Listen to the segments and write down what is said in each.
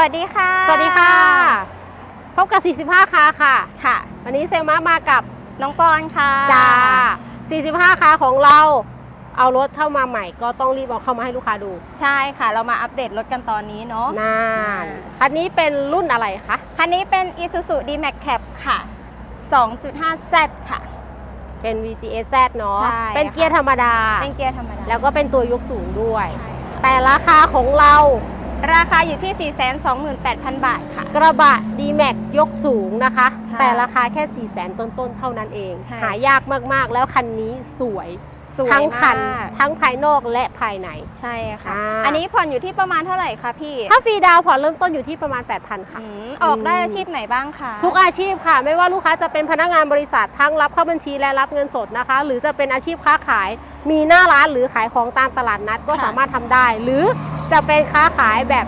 วัสดีค่ะ สวัสดีค่ะ พบกับ 45คาค่ะ ค่ะ วันนี้เซลมามากับน้องปอนค่ะ จ้า 45คาของเรา เอารถเข้ามาใหม่ ก็ต้องรีบเอาเข้ามาให้ลูกค้าดู ใช่ค่ะ เรามาอัปเดตรถกันตอนนี้เนาะนานคันนี้เป็นรุ่นอะไรคะ คันนี้เป็น Isuzu D-Max Cap ค่ะ 2.5Z ค่ะ เป็น VGS Z เนาะใช่เป็นเกียร์ธรรมดา เป็นเกียร์ธรรมดา แล้วก็เป็นตัวยกสูงด้วยใช่แต่ราคาของเรา ราคาอยู่ที่ 428,000 บาทค่ะ กระบะ D-Max ยกสูงนะคะ ใช่แต่ราคาแค่4 0 0แสนต้นๆ เท่านั้นเอง ใช่ หายากมากๆ แล้วคันนี้สวย สวยทั้งคัน มากทั้งภายนอกและภายใน ใช่ค่ะ อ่า อันนี้ผ่อนอยู่ที่ประมาณเท่าไหร่คะพี่ถ้าฟรีดาวน์ผ่อนเริ่มต้นอยู่ที่ประมาณ 8,000 ค่ะ อืมออกได้อาชีพไหนบ้างคะทุกอาชีพค่ะ ไม่ว่าลูกค้าจะเป็นพนักงานบริษัททั้งรับเข้าบัญชีและรับเงินสดนะคะ หรือจะเป็นอาชีพค้าขาย มีหน้าร้านหรือขายของตามตลาดนัดก็สามารถทำได้ หรือ จะเป็นค้าขายแบบ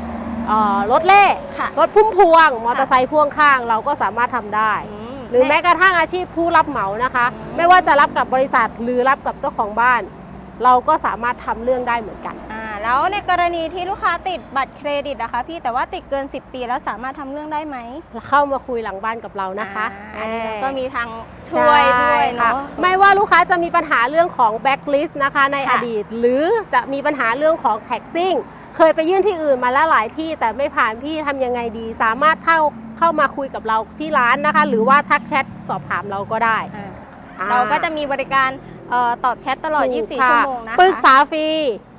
เอ่อรถเล่ค่ะรถพุ่มพวง มอเตอร์ไซค์พ่วงข้างเราก็สามารถทำได้มหรือแม้กระทั่งอาชีพผู้รับเหมานะคะอืมไม่ว่าจะรับกับบริษัทหรือรับกับเจ้าของบ้าน เราก็สามารถทำเรื่องได้เหมือนกันอ่าแล้วในกรณีที่ลูกค้าติดบัตรเครดิตนะคะ พี่แต่ว่าติดเกิน 10 ปีแล้วสามารถทำเรื่องได้ไหมเข้ามาคุยหลังบ้านกับเรานะคะอ่าอันนี้เราอ่าก็มีทางช่วยด้วยใช่ค่ะเนาะไม่ว่าลูกค้าจะมีปัญหาเรื่องของแบ็กลิสต์นะคะในค่ะอดีต หรือจะมีปัญหาเรื่องของแท็กซิ่ง เคยไปยื่นที่อื่นมาแล้วหลายที่แต่ไม่ผ่านพี่ทำยังไงดี สามารถเข้าเข้ามาคุยกับเราที่ร้านนะคะ หรือว่าทักแชทสอบถามเราก็ได้อ่าอ่เราก็จะมีบริการเอ่อตอบแชทตลอดถูก24ค่ะชั่วโมงนะคะปรึกษาฟรี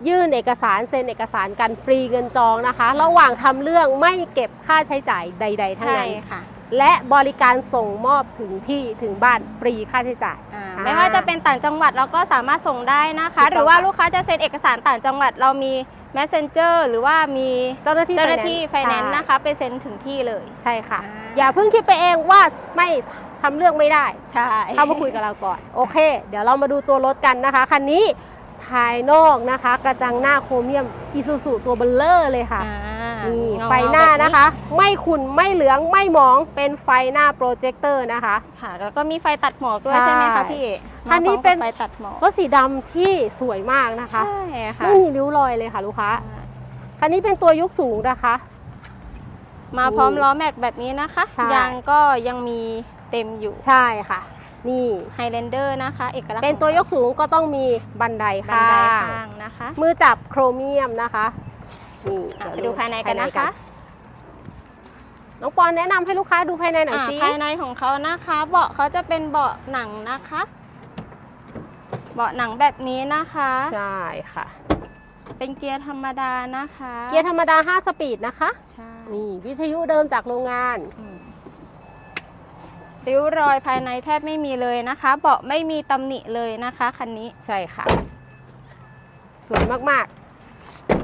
ยื่นเอกสารเซ็นเอกสารกันฟรีเงินจองนะคะ ระหว่างทำเรื่องไม่เก็บค่าใช้จ่ายใด ๆ ทั้งใช่นั้นค่ะและบริการส่งมอบถึงที่ถึงบ้านฟรีค่าใช้จ่ายอ่าอ่าไม่ว่าจะเป็นต่างจังหวัดเราก็สามารถส่งได้นะคะถูกต้องหรือว่าลูกค้าจะเซ็นเอกสารต่างจังหวัดเรามี messenger หรือว่ามีเจ้าหน้าที่เจ้าหน้าที่ไฟ finance แนนซ์ใช่นะคะ ไปเซ็นถึงที่เลย ใช่ค่ะอ่าอย่าเพิ่งคิดไปเองว่าไม่ทำเรื่องไม่ได้ ใช่เข้ามาคุยกับเราก่อน โอเค เดี๋ยวเรามาดูตัวรถกันนะคะ คันนี้ภายนอกนะคะ กระจังหน้าโครเมียมอิซูซุตัวเบลเลอร์เลยค่ะอ่า นี่เงๆไฟหน้าแบบนะคะ ไม่ขุ่นไม่เหลืองไม่หมองเป็นไฟหน้าโปรเจคเตอร์นะคะ ค่ะ แล้วก็มีไฟตัดหมอกด้วยใช่ใช่ไหมคะพี่อันนี้มาพร้มกับเป็นไฟตัดหมอกรถสีดำที่สวยมากนะคะ ใช่ค่ะไม่มีริ้วรอยเลยค่ะลูกค้า คันนี้เป็นตัวยกสูงนะคะ มาพร้อมล้อแม็กแบบนี้นะคะ ใช่ ยางก็ยังมีเต็มอยู่ใช่ค่ะ นี่ ไฮแลนเดอร์นะคะ เอกลักษณ์เป็นตัวยกสูงก็ต้องมีบันไดบันข้าไดงข้างนะคะ มือจับโครเมียมนะคะ นี่อะเยวไปดูภายในกันนะคะ น้องปอนแนะนำให้ลูกค้าดูภายในหน่อยอะสิภายในของเขานะคะ เบาะเขาจะเป็นเบาะหนังนะคะ เบาะหนังแบบนี้นะคะ ใช่ค่ะ เป็นเกียร์ธรรมดานะคะเกียร์ธรรมดา 5 สปีดนะคะ ใช่นี่วิทยุเดิมจากโรงงาน อืมริ้วรอยภายในแทบไม่มีเลยนะคะ เบาะไม่มีตำหนิเลยนะคะคันนี้ ใช่ค่ะ สวยมาก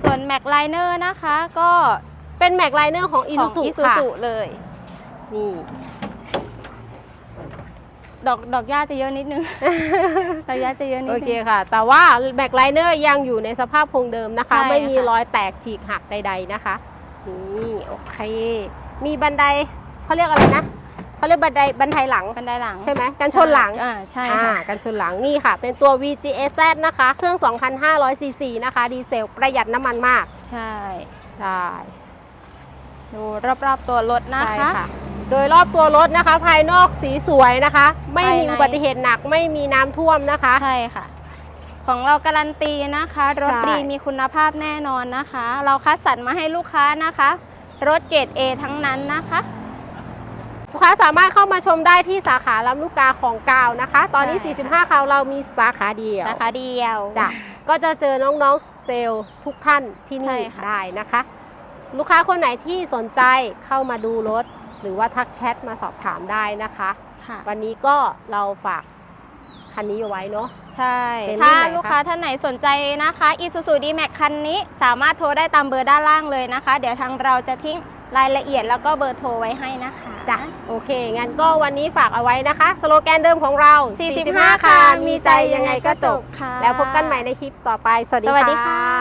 ส่วนแม็กไลเนอร์นะคะก็ๆเป็นแม็กไลเนอร์ของอีขซูองซุอีซูค่ะซุเลย นี่ ดอกดอกหญ้าจะเยอะนิดนึง ดอกหญ้าจะเยอะนิดโอนึงเคค่ะ แต่ว่าแม็กไลเนอร์ยังอยู่ในสภาพคงเดิมนะคะ ใช่ไม่มีค่ะรอยแตกฉีกหักใดๆนะคะ นี่ โอเค มีบันไดเขาเรียกอะไรนะ เขาเรียกบันไดบันไดหลังบันไดหลังใช่ไหมกันชนหลังอ่าใช่อ่าค่ะกันชนหลังนี่ค่ะ เป็นตัว VGS Z นะคะ เครื่อง 2,500 ซีซีนะคะ ดีเซลประหยัดน้ำมันมาก ใช่ใช่ดูรอบๆตัวรถนะใช่คะค่ะโดยรอบตัวรถนะคะ ภายนอกสีสวยนะคะ ไม่มีภายในอุบัติเหตุหนักไม่มีน้ำท่วมนะคะใช่ค่ะ ของเราการันตีนะคะ รถใช่ดีมีคุณภาพแน่นอนนะคะ เราคัดสรรมาให้ลูกค้านะคะ รถเกรด A ทั้งนั้นนะคะ ลูกค้าสามารถเข้ามาชมได้ที่สาขาลำลูกกาของกาวนะคะ ตอนนี้ ใช่ 45คราวเรามีสาขาเดียว สาขาเดียว จ้ะ ก็จะเจอน้องๆเซลล์ทุกท่านที่ใช่นี่ค่ะ ได้นะคะ ลูกค้าคนไหนที่สนใจเข้ามาดูรถ หรือว่าทักแชทมาสอบถามได้นะคะ ค่ะ วันนี้ก็เราฝากคันนี้เอาไว้เนาะ ใช่ เป็นรุ่นถ้าไหนคะ ลูกค้าท่านไหนสนใจนะคะ Isuzu D-Max คันนี้สามารถโทรได้ตามเบอร์ด้านล่างเลยนะคะ เดี๋ยวทางเราจะทิ้งรายละเอียดแล้วก็เบอร์โทรไว้ให้นะคะ จ้ะโอเค งั้นก็วันนี้ฝากเอาไว้นะคะ สโลแกนเดิมของเรา 45 ค่ะ มีใจยังไงก็จบ ค่ะ แล้วพบกันใหม่ในคลิปต่อไป สวัสดีสวัสดีค่ะค่ะ